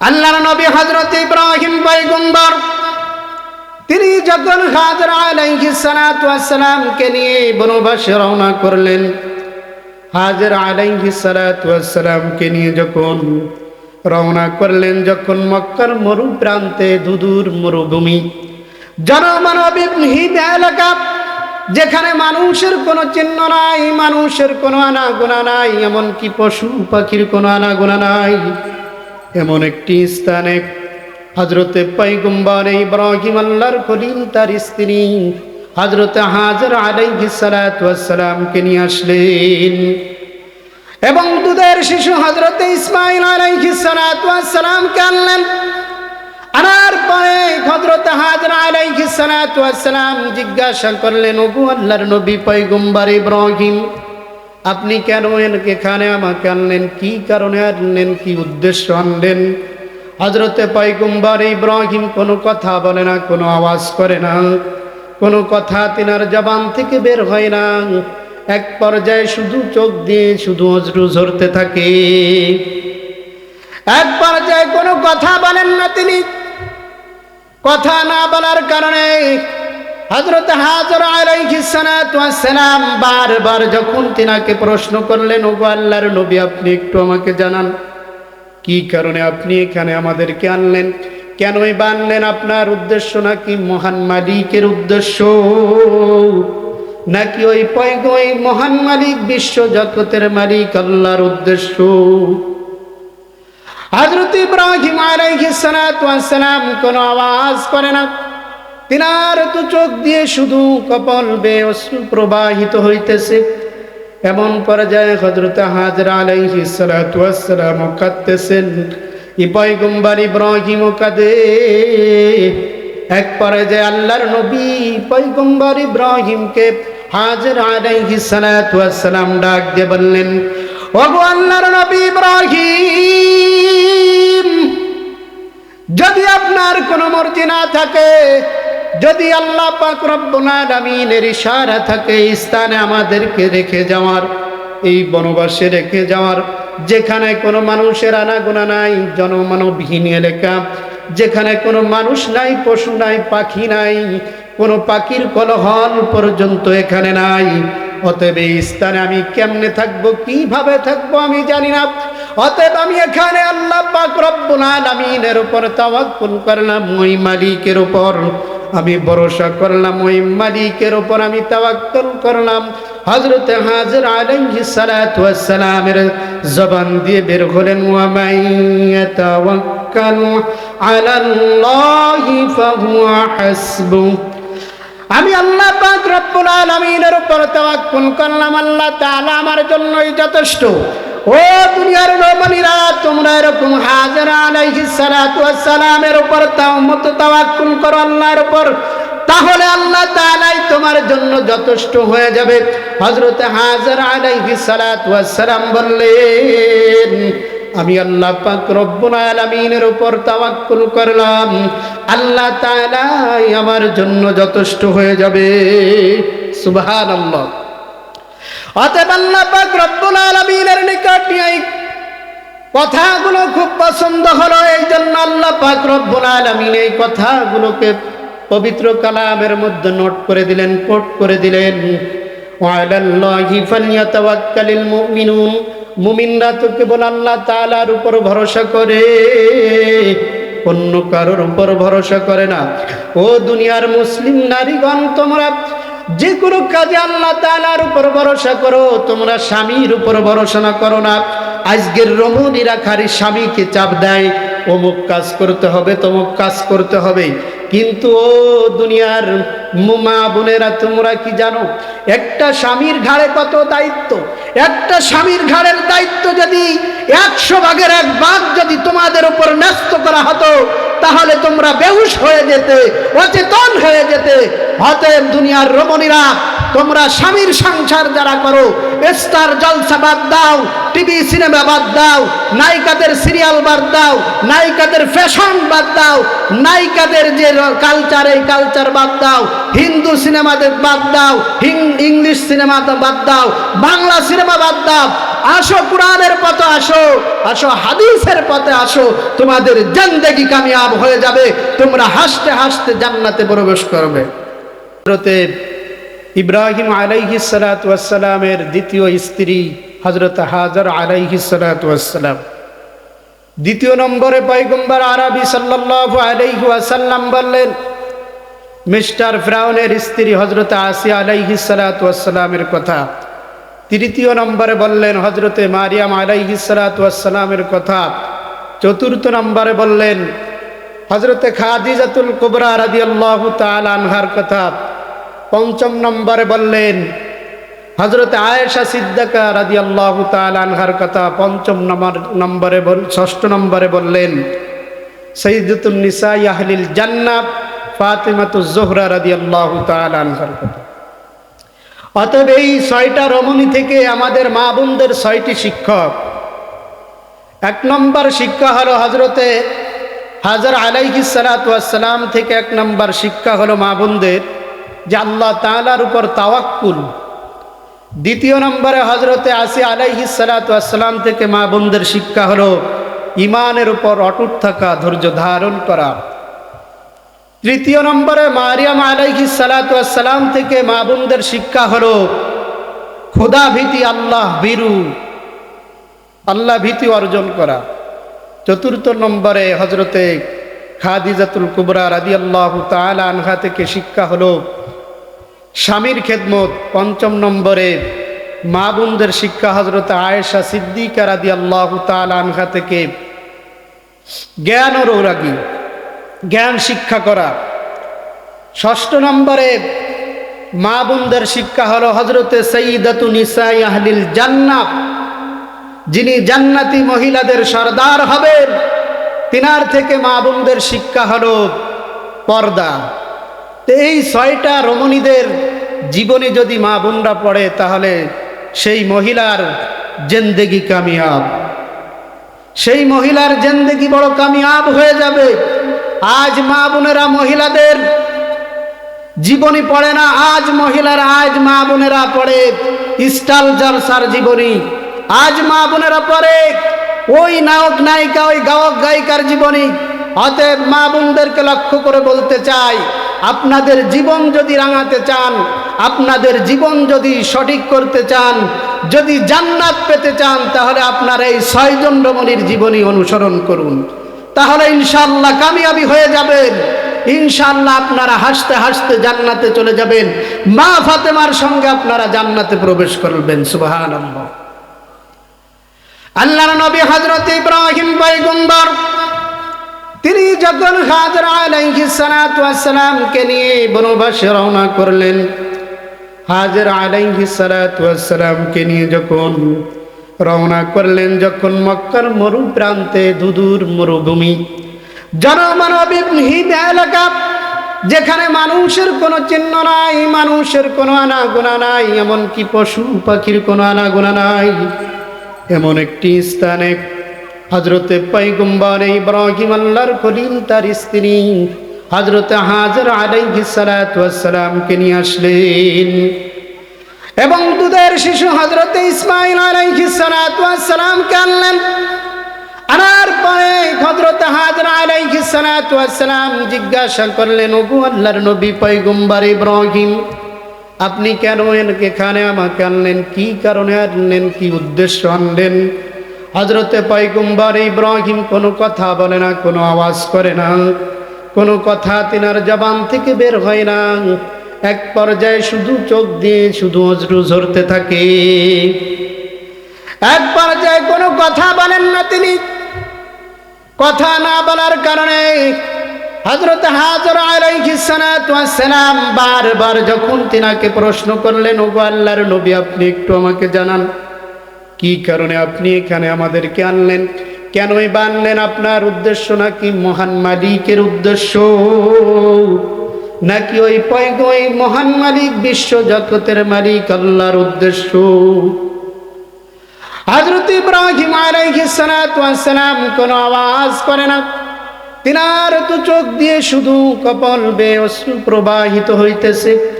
আল্লাহর নবী হজরত ইব্রাহিম পয়গম্বর, তিনি যখন হাজরা ওয়াস নিয়ে বনবাসে রওনা করলেন, হাজরা ওয়াস নিয়ে যখন রওনা করলেন, যখন মক্কার মরু প্রান্তে দুদূর মরুভূমি জনমানবিহীন এলাকা, যেখানে মানুষের কোনো চিহ্ন নাই, মানুষের কোনো আনাগোনা নাই, এমনকি পশু পাখির কোনো আনাগোনা নাই এমন একটি স্থানে হজরতে পৈগম্বর ইব্রাহিম আল্লাহর খলিল তার স্ত্রী হজরতে হাজর আলাইহিস সালামকে নিয়ে আসলেন। এবং দুধের শিশু হজরতে ইসমাইল আলাইহিস সালামকে আনলেন। আনার পরে হজরত হাজরা আলাইহিস সালাম জিজ্ঞাসা করলেন, ওগু আল্লাহর নবী পয়গম্বর ইব্রাহিম আপনি কেন এখানে আমাকে আনলেন? কি কারণে আনলেন? কি উদ্দেশ্য আনলেন? হজরতে পয়গম্বর ইব্রাহিম কোনো কথা বলে না, কোনো আওয়াজ করে না, কোনো কথা তিনার জবান থেকে বের হয় না। এক পর্যায়ে শুধু চোখ দিয়ে শুধু অজরু ঝরতে থাকে। এক পর্যায়ে কোনো কথা বলেন না তিনি। কথা না বলার কারণে হজরত হাজর আলাইহিসালাম বারবার যখন তিনাকে প্রশ্ন করলেন, ওগো আল্লাহর নবী, আপনি একটু আমাকে জানান, কি কারণে আপনি এখানে আমাদেরকে আনলেন? কেনই বানলেন আপনার উদ্দেশ্য নাকি মহান মালিকের উদ্দেশ্য? নাকি ওই পয়গ ওই মহান মালিক বিশ্ব জগতের মালিক, আল্লাহর উদ্দেশ্য? হজরত ইব্রাহিম আলাইহিসালাম কোনো আওয়াজ করে না। তিনার তো চোখ দিয়ে শুধু কপাল বে অশ্রু প্রবাহিত হইতেছে। এমন পর্যায়ে হজরত হাজরা আলাইহিসালাম কাঁদতেছেন। ই পয়গম্বর ইব্রাহিম কাঁদে। এক পর্যায়ে আল্লাহর নবী পয়গম্বর ইব্রাহিমকে হাজর আলাইহিসালাম ডাক দিয়ে বললেন, ওগো আল্লাহর নবী ইব্রাহিম, যদি আপনার কোনো মর্জি না থাকে যদি আল্লাহ পাক রব্বুল আলামিনের ইশারা থাকে স্থানে আমাদেরকে রেখে যাওয়ার, এই বনবাসে রেখে যাওয়ার, যেখানে কোনো মানুষের আনাগোনা নাই, জনমানবহীন এলাকা, যেখানে কোনো মানুষ নাই, পশু নাই, পাখি নাই, কোনো পাখির কলহল পর্যন্ত এখানে নাই, অতএব এই স্থানে আমি কেমনে থাকব, কীভাবে থাকব আমি জানি না। অতএব আমি এখানে আল্লাহ পাক রব্বুল আলামিনের উপর তাওয়াক্কুল করলাম, ওই মালিকের উপর। আমি ভরসা করলাম, ওই মালিকের উপর আমি তাওয়াক্কুল করলাম। হযরত হাজির আলাইহিস সালাতু ওয়াস সালামের জবান দিয়ে বের হলেন, ওয়া মাইয়াতাওয়াক্কাল আলাল্লাহি ফাহুয়া হাসবুহ। আমি আল্লাহ পাক রব্বুল আলামিনের উপর তাওয়াক্কুল করলাম, আল্লাহ তাআলা আমার জন্যই যথেষ্ট। ও দুনিয়ার রমণীরা তোমরা এরকম হাজার আলাইহিস সালাতু সালামের উপর তাও মত তাওয়াক্কুল করো আল্লাহর উপর। তাহলে আল্লাহ তাআলাই তোমার জন্য যথেষ্ট হয়ে যাবে। হযরত হাজার আলাইহিস সালাতু সালাম বললেন, আমি আল্লাহ পাক রব্বুল আলামিনের উপর তাওয়াক্কুল করলাম। আল্লাহ তাআলা আমার জন্য যথেষ্ট হয়ে যাবে। সুবহানাল্লাহ। অতএব আল্লাহ পাক রব্বুল আলামিনের নিকট কথাগুলো খুব পছন্দ হলো। এই জন্য আল্লাহ পাক রব্বুল আলামিন এই কথাগুলোকে পবিত্র কালামের মধ্যে নোট করে দিলেন, কোট করে দিলেন। মুমিনরা তো কেবল আল্লাহ তাআলার উপর ভরসা করে, অন্য কারোর উপর ভরসা করে না। ও দুনিয়ার মুসলিম নারীগণ, তোমরা যে কোনো কাজে আল্লাহ তালার উপর ভরসা করো, তোমরা স্বামীর উপর ভরসা না করো না। আজকের রমণীরা খারি স্বামীকে চাপ দেয়, অমুক কাজ করতে হবে, তমুক কাজ করতে হবে। কিন্তু ও দুনিয়ার মা বোনেরা, তোমরা কি জানো? একটা স্বামীর ঘাড়ে কত দায়িত্ব? একটা স্বামীর ঘাড়ের দায়িত্ব যদি একশো ভাগের এক ভাগ যদি তোমাদের উপর ন্যস্ত করা হতো, তাহলে তোমরা বেহুশ হয়ে যেতে, অচেতন হয়ে যেতে। অতএব দুনিয়ার রমণীরা তোমরা স্বামীর সংসার যারা করো স্টার জলসা বাদ দাও টিভি সিনেমা বাদ দাও, নায়িকাদের সিরিয়াল বাদ দাও, নায়িকাদের ফ্যাশন বাদ দাও, নায়িকাদের যে কালচার এই কালচার বাদ দাও, হিন্দু সিনেমাদের বাদ দাও ইংলিশ সিনেমা বাদ দাও, বাংলা সিনেমা বাদ দাও, আসো কোরআনের পথে আসো আসো হাদিসের পথে আসো, তোমাদের জান্দেগি কামিয়াব হয়ে যাবে, তোমরা হাসতে হাসতে জান্নাতে প্রবেশ করবে। ইব্রাহিম আলাইহি সালাতামের দ্বিতীয় স্ত্রী হজরত হাজার আলাইহি সালাতাম দ্বিতীয় নম্বরে পয়গম্বর আরবি সাল্লাল্লাহু আলাইহি ওয়াসাল্লাম বললেন, মিস্টার ফ্রাউনের স্ত্রী হজরত আসিয়া আলাইহি সালাতামের কথা। তৃতীয় নম্বরে বললেন হজরতে মারিয়াম আলাইহি সালাতামের কথা। চতুর্থ নম্বরে বললেন হজরতে খাদিজাতুল কুবরা রাদিয়াল্লাহু তাআলা আনহার কথা। পঞ্চম নম্বরে বললেন হজরত আয়েশা সিদ্দাকা রাদি আল্লাহ আনহার কথা পঞ্চম নম্বর, নম্বরে বল, ষষ্ঠ নম্বরে বললেন সঈদুল নিসা ইয়াহলিল জান্নাত ফাতেমাতুজ জোহরা রাদি আল্লাহ আনহার কথা। অতএব এই ছয়টা রমণী থেকে আমাদের মা বোনদের ছয়টি শিক্ষক। এক নম্বর শিক্ষা হলো হজরতে হাজার আলাইহি সালাতাম থেকে এক নম্বর শিক্ষা হলো মা বোনদের। যে আল্লাহ তালার উপর তাওয়াক্কুল। দ্বিতীয় নম্বরে হজরতে আসি আলাইহি সালাতাম থেকে মা বোনদের শিক্ষা হলো ইমানের উপর অটুট থাকা, ধৈর্য ধারণ করা। তৃতীয় নম্বরে মারিয়াম আলাইহি সালাতাম থেকে মা বোনদের শিক্ষা হলো, খোদা ভীতি আল্লাহ বীরু আল্লাহ ভীতি অর্জন করা। চতুর্থ নম্বরে হজরতে খাদিজাতুল কুবরা রাদি আল্লাহ তালা আনহা থেকে শিক্ষা হলো স্বামীর খেদমত পঞ্চম নম্বরে মা বোনদের শিক্ষা হজরত আয়েশা সিদ্দিকা রাদি আল্লাহ আনহা থেকে। জ্ঞান ও রৌরাগী, জ্ঞান শিক্ষা করা। ষষ্ঠ নম্বরে মা বোনদের শিক্ষা হলো হজরতে সঈদাতু নিসাই আহলিল জান্নাত যিনি জান্নাতি মহিলাদের সর্দার হবেন, তিনার থেকে মা বোনদের শিক্ষা হলো পর্দা। এই ছয়টা রমণীদের জীবনে যদি মা বোনরা পড়ে, তাহলে সেই মহিলার জেন্দেগি কামিয়াব। সেই মহিলার জেন্দেগি বড় কামিয়াব হয়ে যাবে। আজ মা বোনেরা মহিলাদের জীবনী পড়ে না, আজ মহিলারা, আজ মা বোনেরা পড়ে স্টাল জলসার জীবনী। আজ মা বোনেরা পড়ে ওই নায়ক নায়িকা, ওই গায়ক, গায়িকার জীবনী। অতএব মা বোনদেরকে লক্ষ্য করে বলতে চাই আপনাদের জীবন যদি রাঙাতে চান, আপনাদের জীবন যদি সঠিক করতে চান, যদি জান্নাত পেতে চান, তাহলে আপনার এই ছয়জন রমণীর জীবনী অনুসরণ করুন। তাহলে ইনশাল্লাহ কামিয়াবি হয়ে যাবেন। ইনশাল্লাহ আপনারা হাসতে হাসতে জান্নাতে চলে যাবেন। মা ফাতেমার সঙ্গে আপনারা জান্নাতে প্রবেশ করবেন সুবাহান আল্লাহ নবী হজরত ইব্রাহিম পয়গম্বর তিনি যখন হাজর আলাইহিস সালামকে নিয়ে বনবাসে রওনা করলেন, হাজর আলাইহিস সালামকে নিয়ে যখন রওনা করলেন, যখন মক্কার মরু প্রান্তে দুদূর মরুভূমি জনমানবহীন এলাকা, যেখানে মানুষের কোনো চিহ্ন নাই, মানুষের কোনো আনাগোনা নাই, এমনকি পশু পাখির কোনো আনাগোনা নাই, এমন একটি স্থানে হজরতে পৈগম্বর ইব্রাহিম আল্লাহর কলিম তার স্ত্রী হজরতে হাজর আলাইহি সালাতামকে নিয়ে আসলেন। এবং দুধের শিশু হজরতে ইসমাইল আলাইহি সালাতামকে আনলেন। আনার পরে হজরত হাজর আলাইহি সালাতাম জিজ্ঞাসা করলেন, ওগু আল্লাহর নবী পৈগম্বর ইব্রাহিম, আপনি কেন এখানে আমাকে আনলেন? কি কারণে আনলেন? কি উদ্দেশ্য আনলেন? হজরতে পয়গুম্বর ইব্রাহিম কোনো কথা বলে না, কোনো আওয়াজ করে না, কোনো কথা তিনার জবান থেকে বের হয় না। এক পর্যায়ে শুধু চোখ দিয়ে শুধু অজরু ঝরতে থাকে। এক পর্যায়ে কোনো কথা বলেন না তিনি। কথা না বলার কারণে হজরত হাজর আলাইসালাম বারবার যখন তিনাকে প্রশ্ন করলেন, ওগো আল্লাহর নবী, আপনি একটু আমাকে জানান। কি কারণে আপনি এখানে আমাদেরকে আনলেন? কেনই বানলেন আপনার উদ্দেশ্য নাকি মহান মালিকের উদ্দেশ্য? নাকি ওই ওই মহান মালিক, বিশ্ব জগতের মালিক, আল্লাহর উদ্দেশ্য? হজরত ইব্রাহিম আলাইহিসালাম কোনো আওয়াজ করে না। তিনার তো চোখ দিয়ে শুধু কপল বে অশ্রু প্রবাহিত হইতেছে।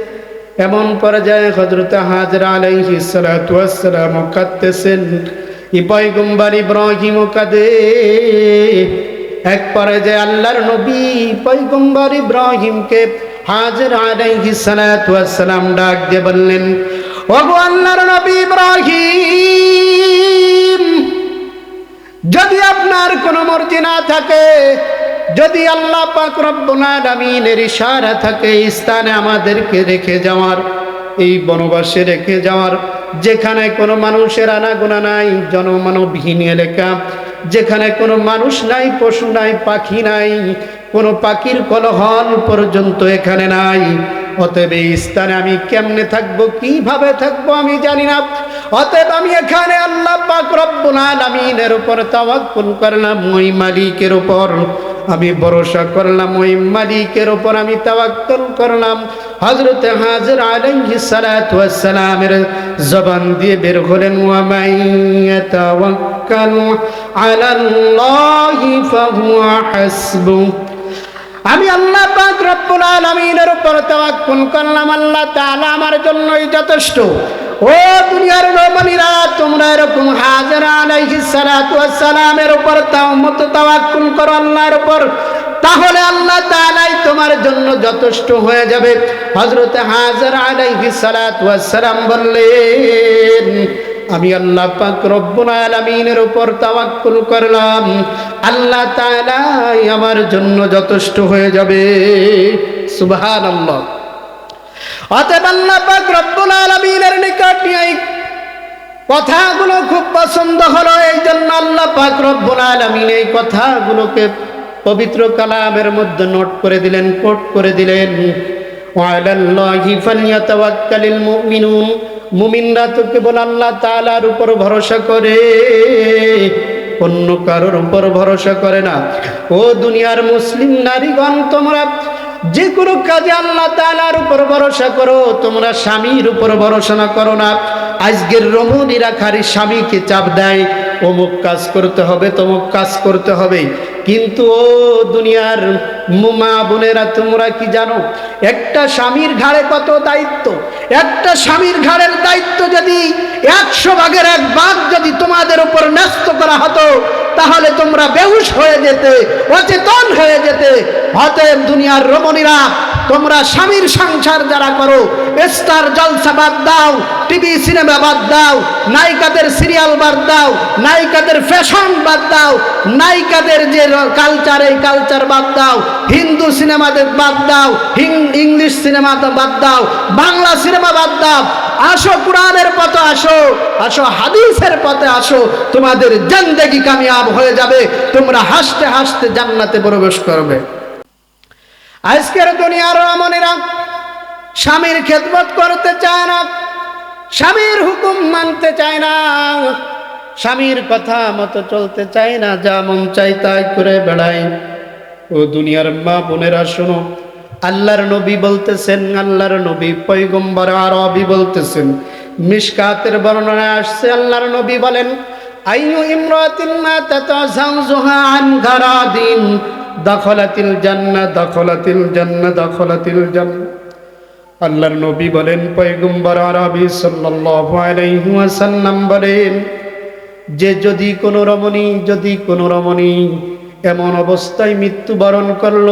এমন পর্যায়ে হজরত হাজরা আলাইহি সালাম কাঁদতেছেন। ই পয়গম্বর ইব্রাহিম কাঁদে। এক পর্যায়ে আল্লাহর নবী পয়গম্বর ইব্রাহিমকে হাজরা আলাইহি সালাম ডাক দিয়ে বললেন, ওগো আল্লাহর নবী ইব্রাহিম, যদি আপনার কোনো মর্জি না থাকে যদি আল্লাহ পাক রব্বুল আলামিনের ইশারা থাকে স্থানে আমাদেরকে রেখে যাওয়ার, এই বনবাসে রেখে যাওয়ার, যেখানে কোনো মানুষের আনাগোনা নাই, জনমানবহীন এলাকা, যেখানে কোনো মানুষ নাই, পশু নাই, পাখি নাই, কোনো পাখির কলহল পর্যন্ত এখানে নাই। অতএব এই স্থানে আমি কেমনে থাকব, কীভাবে থাকব আমি জানি না। অতএব আমি এখানে আল্লাহ পাক রব্বুল আলামিনের উপর তাওয়াক্কুল করলাম, ওই মালিকের উপর। আমি ভরসা করলাম, ওই মালিকের উপর আমি তাওয়াক্কুল করলাম। হযরত হাজর আলাইহিস সালাতু ওয়াস সালামের জবান দিয়ে বের হলেন, ওয়া মাইয়াতাওয়াক্কাল আলাল্লাহি ফাহুয়া হাসবুহ। আমি আল্লাহ পাক রব্বুল আলামিনের উপর তাওয়াক্কুল করলাম। আল্লাহ তাআলা আমার জন্যই যথেষ্ট। ও দুনিয়ার রমণীরা, তোমরা এরকম হাজার আলাইহিস সালাতু ওয়াস সালামের উপর তাও মত তাওয়াক্কুল করো আল্লাহর উপর। তাহলে আল্লাহ তাআলাই তোমার জন্য যথেষ্ট হয়ে যাবে। হযরত হাজার আলাইহিস সালাতু ওয়াস সালাম বললেন আমি আল্লাহ পাক রব্বুল আলামিনের উপর তাওয়াক্কুল করলাম। আল্লাহ তাআলাই আমার জন্য যথেষ্ট হয়ে যাবে। সুবহানাল্লাহ। অতএব আল্লাহ পাক রব্বুল আলামিনের নিকট এই কথাগুলো খুব পছন্দ হলো। এই জন্য আল্লাহ পাক রব্বুল আলামিন এই কথাগুলোকে পবিত্র কালামের মধ্যে নোট করে দিলেন, কোট করে দিলেন। ওয়ালাল্লাহি ফালইয়াতাওয়াক্কালিল মুমিনুন। মুমিনরা তো কেবল আল্লাহ তালার উপর ভরসা করে, অন্য কারোর উপর ভরসা করে না। ও দুনিয়ার মুসলিম নারীগণ, তোমরা যে কোনো কাজে আল্লাহ তালার উপর ভরসা করো, তোমরা স্বামীর উপর ভরসা না করো না। আজকের রমণীরা খারি স্বামীকে চাপ দেয় অমুক কাজ করতে হবে, তমুক কাজ করতে হবে কিন্তু ও দুনিয়ার মা বোনেরা, তোমরা কি জানো, একটা স্বামীর ঘাড়ে কত দায়িত্ব? একটা স্বামীর ঘাড়ের দায়িত্ব যদি একশো ভাগের এক ভাগ যদি তোমাদের উপর ন্যস্ত করা হতো, তাহলে তোমরা বেহুশ হয়ে যেতে, অচেতন হয়ে যেতে। অতএব দুনিয়ার রমণীরা তোমরা স্বামীর সংসার যারা করো, স্টার জলসা বাদ দাও, টিভি, সিনেমা বাদ দাও, নায়িকাদের সিরিয়াল বাদ দাও, নায়িকাদের ফ্যাশন বাদ দাও, নায়িকাদের যে কালচার এই কালচার বাদ দাও, হিন্দু সিনেমাদের বাদ দাও ইংলিশ সিনেমা বাদ দাও, বাংলা সিনেমা বাদ দাও, আসো কোরআনের পথে আসো আসো হাদিসের পথে আসো, তোমাদের জিন্দেগি কামিয়াব হয়ে যাবে, তোমরা হাসতে হাসতে জান্নাতে প্রবেশ করবে। আজকের দুনিয়ার রমণীরা স্বামীর খেদমত করতে চায় না, স্বামীর হুকুম মানতে চায় না, স্বামীর কথা মতো চলতে চায় না, যা মন চাই তাই করে বেড়ায়। ও দুনিয়ার মা বোনেরা, শোনো, আল্লাহর নবী বলতেছেন, আল্লাহর নবী পৈগম্বর আরবি বলতেছেন মিশকাতের বর্ণনায় আসছে, আল্লাহর নবী বলেন, আইয়ু ইমরাতিন মাতাত যাওজুহা আন গারাদিন দখলাতিল জান্নাহ দখলাতিল জান্নাহ দখলাতিল জান্নাহ আল্লাহর নবী বলেন, পয়গম্বর আরবি ওয়াসাল্লাম বলেন, যে যদি কোনো রমণী, যদি কোনো রমণী এমন অবস্থায় মৃত্যুবরণ করল,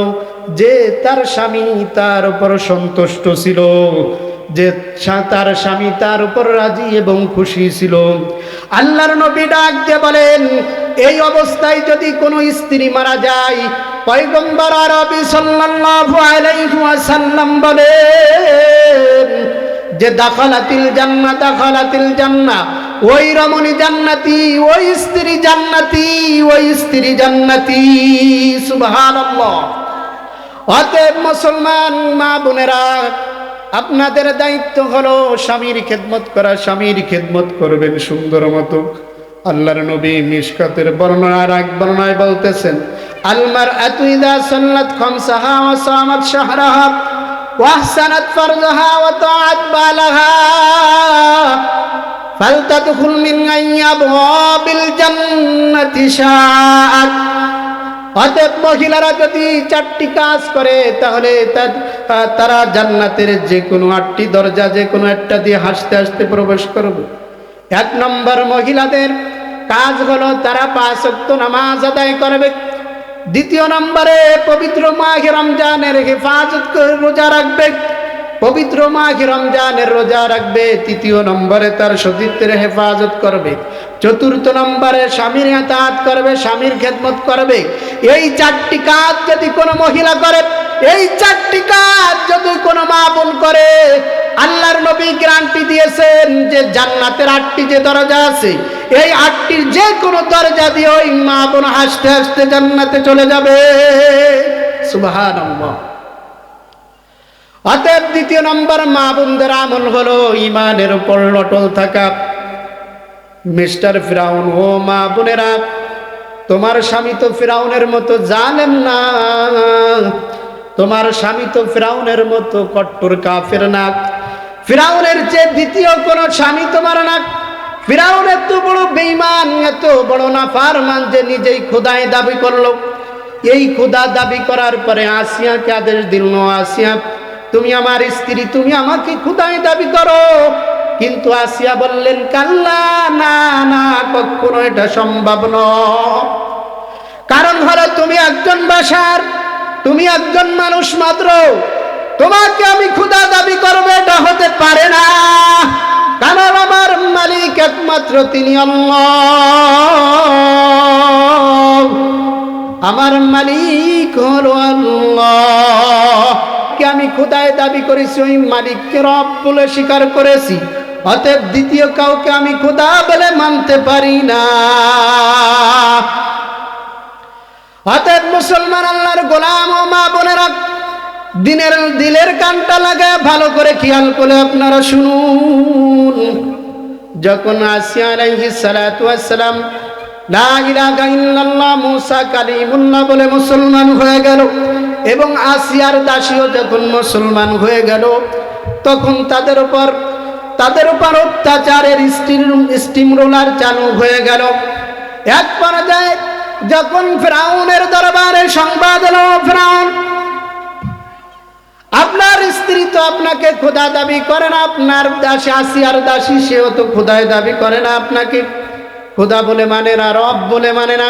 যে তার স্বামী তার উপর সন্তুষ্ট ছিল, যে তার স্বামী তার উপর রাজি এবং খুশি ছিল, আল্লাহর নবী ডাক দিয়ে বলেন এই অবস্থায় যদি কোনো স্ত্রী মারা যায়, পয়গম্বর আরবি সাল্লাল্লাহু আলাইহি ওয়াসাল্লাম বলেন যে দাখালাতিল জান্নাত দাখালাতিল জান্নাহ, ওই রমণী জান্নাতি, ওই স্ত্রী জান্নাতি, ওই স্ত্রী জান্নাতি, সুবহানাল্লাহ। অতএব মুসলমান মা বোনেরা, আপনাদের দায়িত্ব হলো স্বামীর খেদমত করা, স্বামীর খেদমত করবেন সুন্দর মতো। আল্লাহর নবী মিশকাতের বর্ণনার এক বর্ণনায় বলতেছেন আলমার আতুইদা সাল্লাত খামসাহা ওয়া সামাত শাহরাহা ওয়াহসানাত ফারজাহা ওয়া তাআত বালাহা ফালতাদখুল মিন আইয়াবওয়াবিল জান্নাতি শাআত অতএব মহিলারা যদি চারটি কাজ করে, তাহলে তারা জান্নাতের যে কোনো আটটি দরজা যে কোনো একটা দিয়ে হাসতে হাসতে প্রবেশ করবে। এক নম্বর মহিলাদের কাজ হলো তারা পাঁচ ওয়াক্ত নামাজ আদায় করবে। দ্বিতীয় নম্বরে, পবিত্র মাহে রমজানের হেফাজত রোজা রাখবে। পবিত্র মাহে রমজানের রোজা রাখবে, তৃতীয় নম্বরে তার সতীত্বের হেফাজত করবে। চতুর্থ নম্বরে স্বামীর হেতাত করবে, স্বামীর খেদমত করবে। এই চারটি কাজ যদি কোনো মহিলা করে, এই চারটি কাজ যদি কোনো মা বোন করে আল্লাহর নবী গ্যারান্টি দিয়েছেন যে জান্নাতের আটটি যে দরজা আছে, এই আটটির যে কোনো দরজা দিয়ে ওই মা বোন হাসতে হাসতে জান্নাতে চলে যাবে। সুবহানাল্লাহ। অতএব দ্বিতীয় নম্বর, মা বোনদের আমল হলো ইমানের উপর লটল থাকা। মিস্টার ফিরাউন, ও মা বোনেরা, তোমার স্বামী তো ফিরাউনের মতো জানেন না। তোমার স্বামী তো ফিরাউনের মতো কট্টর কাফের না। ফিরাউনের যে দ্বিতীয় কোনো স্বামী তোমার না। ফিরাউন এত বড় বেইমান এত বড় না ফারমান যে নিজেই খোদায় দাবি করল। এই খোদা দাবি করার পরে আসিয়াকে আদেশ দিল আসিয়া, তুমি আমার স্ত্রী, তুমি আমাকে খুদায় দাবি করো। কিন্তু আসিয়া বললেন, কাল্লা, না না, কখনো এটা সম্ভব নয়। কারণ হলো তুমি একজন বাসার, তুমি একজন মানুষ মাত্র। তোমাকে আমি ক্ষুদা দাবি করব, এটা হতে পারে না। কারণ আমার মালিক একমাত্র তিনি আমার মালিক হলো কে আমি খুদায় দাবি করেছি, ওই মালিককে রব বলে স্বীকার করেছি। অতএব দ্বিতীয় কাউকে আমি খোদা বলে মানতে পারি না। অতএব মুসলমান আল্লাহর গোলাম ও মা বোনেরা দিনের দিলের কানটা লাগে ভালো করে খেয়াল করে আপনারা শুনুন। যখন আসিয়া আলাইহিস সালাতু ওয়াস সালাম লা ইলাহা ইল্লাল্লাহ মুসা কালিমুল্লাহ বলে মুসলমান হয়ে গেল এবং আসিয়ার দাসীও যখন মুসলমান হয়ে গেল, তখন তাদের উপর তাদের উপর অত্যাচারের স্টিম স্টিম রোলার চালু হয়ে গেল। এক পর্যায়ে যখন ফ্রাউনের দরবারে সংবাদ এলো, ফ্রাউন আপনার স্ত্রী তো আপনাকে খোদা দাবি করে না, আপনার দাসী আসিয়ার দাসী, সেও তো খোদায় দাবি করে না আপনাকে। খোদা বলে মানে না, রব বলে মানে না।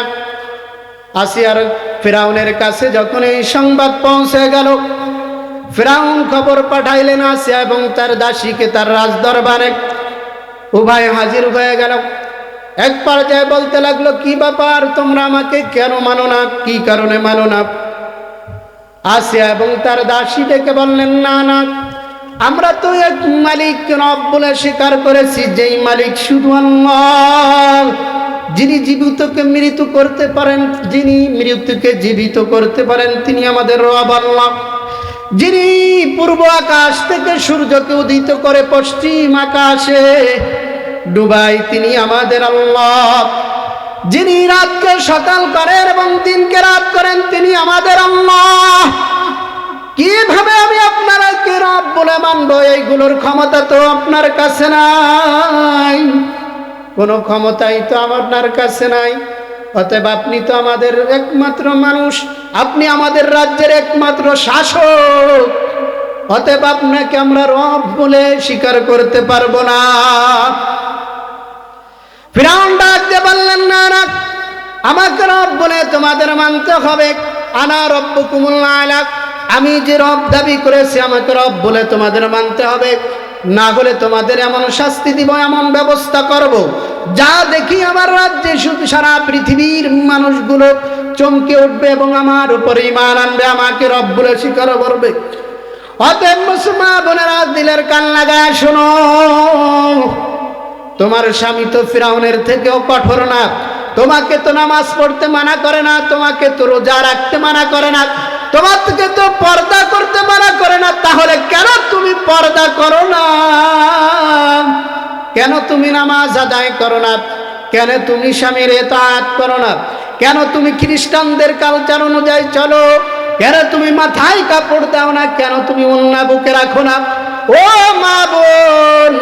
আসিয়ার ফেরাউনের কাছে যখন এই সংবাদ পৌঁছে গেল, ফেরাউন খবর পাঠাইলেন আসিয়া এবং তার দাসীকে তার রাজ দরবারে উভয় হাজির হয়ে গেল। এক পর্যায়ে বলতে লাগল, কি ব্যাপার? তোমরা আমাকে কেন মানো না? কি কারণে মানো না? আসিয়া এবং তার দাসী ডেকে বললেন, না না, আমরা তো এক মালিক রব বলে স্বীকার করেছি, যেই মালিক শুধু যিনি জীবিতকে মৃত্যু করতে পারেন, যিনি মৃত্যুকে জীবিত করতে পারেন, তিনি আমাদের রব আল্লাহ। যিনি পূর্ব আকাশ থেকে সূর্যকে উদিত করে পশ্চিম আকাশে ডুবাই, তিনি আমাদের আল্লাহ। যিনি রাতকে সকাল করেন এবং দিনকে রাত করেন, তিনি আমাদের আল্লাহ। কীভাবে আমি আপনারা কে রব বলে মানবো? এইগুলোর ক্ষমতা তো আপনার কাছে নাই। কোনো ক্ষমতাই তো আপনার কাছে নাই। অতএব আপনি তো আমাদের একমাত্র মানুষ। আপনি আমাদের রাজ্যের একমাত্র শাসক। অতএব আপনাকে আমরা রব বলে স্বীকার করতে পারব না। ফিরাউন ডাক দিয়ে বললেন, না না, আমাকে রব বলে তোমাদের মানতে হবে। আনা রব্ব কুমুল্লা আমি যে রব দাবি করেছি, আমাকে রব বলে তোমাদের মানতে হবে। না হলে তোমাদের এমন শাস্তি দিব, এমন ব্যবস্থা করব। যা দেখি আমার রাজ্যে শুধু সারা পৃথিবীর মানুষগুলো চমকে উঠবে এবং আমার উপরে ইমান আনবে, আমাকে রব বলে স্বীকার করবে অতএব মুসলমান বোনেরা, দিলের কান লাগায় শোনো। তোমার স্বামী তো ফিরাউনের থেকেও কঠোর না। তোমাকে তো নামাজ পড়তে মানা করে না, তোমাকে তো রোজা রাখতে মানা করে না। তোমার থেকে তো পর্দা করতে মানা করে না, তাহলে কেন তুমি পর্দা করো না? কেন তুমি নামাজ আদায় করো না? কেন তুমি স্বামীর এতাত করো না? কেন তুমি খ্রিস্টানদের কালচার অনুযায়ী চলো? কেন তুমি মাথায় কাপড় দাও না? কেন তুমি অন্য বুকে রাখো না? ও মা বোন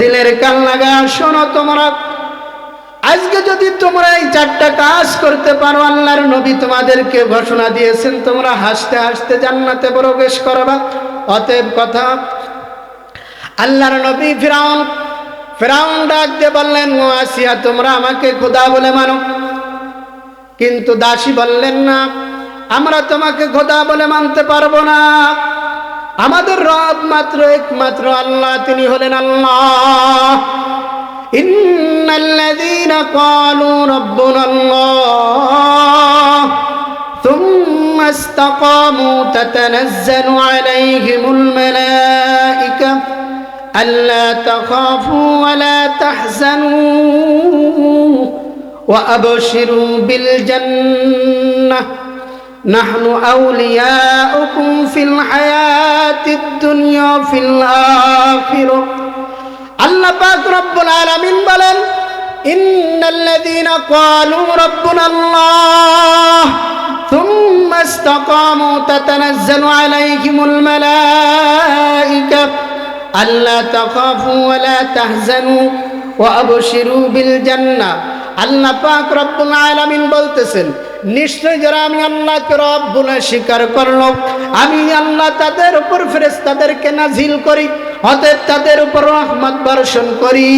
দিলের কান লাগা শোনো তোমরা। আজকে যদি তোমরা এই চারটা কাজ করতে পারো, আল্লাহর নবী তোমাদেরকে ঘোষণা দিয়েছেন, তোমরা হাসতে হাসতে জান্নাতে প্রবেশ করবা। অতএব কথা, আল্লাহর নবী ফিরাউন ফিরাউন ডাক দিয়ে বললেন, ও আসিয়া, তোমরা আমাকে খোদা বলে মানো। কিন্তু দাসী বললেন, না, আমরা তোমাকে খোদা বলে মানতে পারব না। আমাদের রব মাত্র একমাত্র আল্লাহ তিনি হলেন আল্লাহ إن الذين قالوا ربنا الله ثم استقاموا تتنزل عليهم الملائكة ألا تخافوا ولا تحزنوا وأبشروا بالجنة نحن أولياؤكم في الحياة الدنيا في الآخرة আল্লাহ পাক রব্বুল আলামিন বলেন ইন্নাল্লাযীনা ক্বালু রাব্বুনা আল্লাহ ثم استقاموا تتنزل عليهم الملائكة ألا تخافوا ولا تحزنوا وأبشروا بالجنة আল্লাহ পাক রব্বুল আলামিন বলতেছেন, নিশ্চয় যারা আমি আল্লাহকে রব বলে স্বীকার করল, আমি আল্লাহ তাদের উপর ফেরেশতাদেরকে নাজিল করি, অতএব তাদের উপর রহমত বর্ষণ করি।